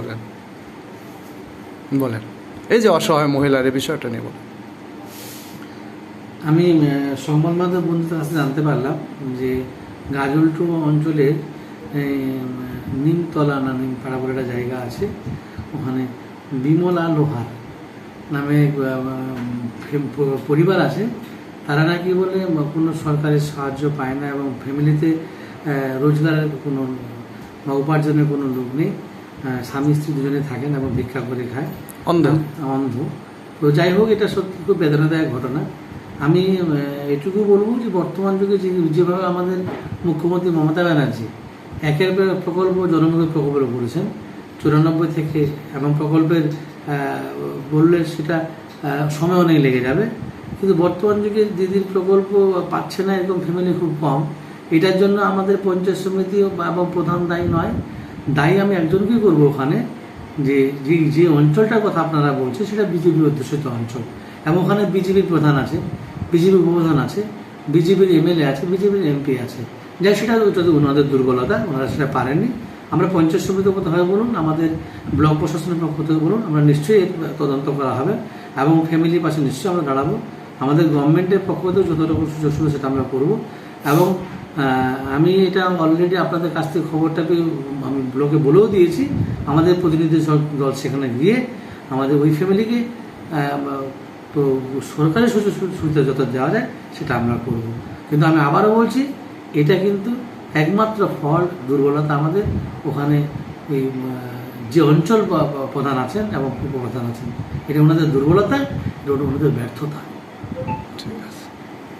বলেন। বলেন। এই যে অসহায় মহিলার বিষয়টা নিয়ে বলেন। আমি কাছে জানতে পারলাম যে অঞ্চলের নিমতলা না নিমপাড়া বলে একটা জায়গা আছে। ওখানে বিমলা লোহার নামে পরিবার আছে। তারা নাকি বলে কোনো সরকারের সাহায্য পায় না এবং ফ্যামিলিতে রোজগারের কোনো বা উপার্জনের কোনো লোক নেই। স্বামী স্ত্রী দুজনে থাকেন এবং ভিক্ষা করে খায়। অন্ধ। অন্ধ। তো যাই হোক এটা সত্যি খুব বেদনাদায়ক ঘটনা। আমি এটুকু বলব যে বর্তমান যুগে যেভাবে আমাদের মুখ্যমন্ত্রী মমতা ব্যানার্জি একের প্রকল্প জনমুখী প্রকল্প করেছেন চুরানব্বই থেকে এবং প্রকল্পের বললে সেটা সময় অনেক লেগে যাবে। কিন্তু বর্তমান যুগে দিদির প্রকল্প পাচ্ছে না এরকম ফ্যামিলি খুব কম। এটার জন্য আমাদের পঞ্চায়েত সমিতি বা- এবং প্রধান দায়ী নয়। দায়ী আমি একজনকেই করব ওখানে, যে যে অঞ্চলটার কথা আপনারা বলছেন সেটা বিজেপি অধ্যুষিত অঞ্চল। এবং ওখানে বিজেপির প্রধান আছে, বিজেপি উপপ্রধান আছে, বিজেপির এমএলএ আছে, বিজেপির এমপি আছে। যাই সেটা তো ওনাদের দুর্বলতা, ওনারা সেটা পারেননি। আমরা পঞ্চায়েত সমিতির কথা হয় বলুন, আমাদের ব্লক প্রশাসনের পক্ষ থেকে বলুন, আমরা নিশ্চয়ই তদন্ত করা হবে এবং ফ্যামিলির পাশে নিশ্চয়ই আমরা দাঁড়াবো। আমাদের গভর্নমেন্টের পক্ষ থেকে যত রকম সুযোগ সুবিধা সেটা আমরা করব এবং আমি এটা অলরেডি আপনাদের কাছ থেকে খবরটাকে আমি ব্লকে বলেও দিয়েছি। আমাদের প্রতিনিধি দল সেখানে গিয়ে আমাদের ওই ফ্যামিলিকে তো সরকারি সুযোগ সুবিধা যত দেওয়া যায় সেটা আমরা করব। কিন্তু আমি আবারও বলছি, এটা কিন্তু একমাত্র ফল, দুর্বলতা আমাদের ওখানে ওই যে অঞ্চল প্রধান আছেন এবং উপপ্রধান আছেন, এটা ওনাদের দুর্বলতা, এটা ওনাদের ব্যর্থতা। ঠিক আছে।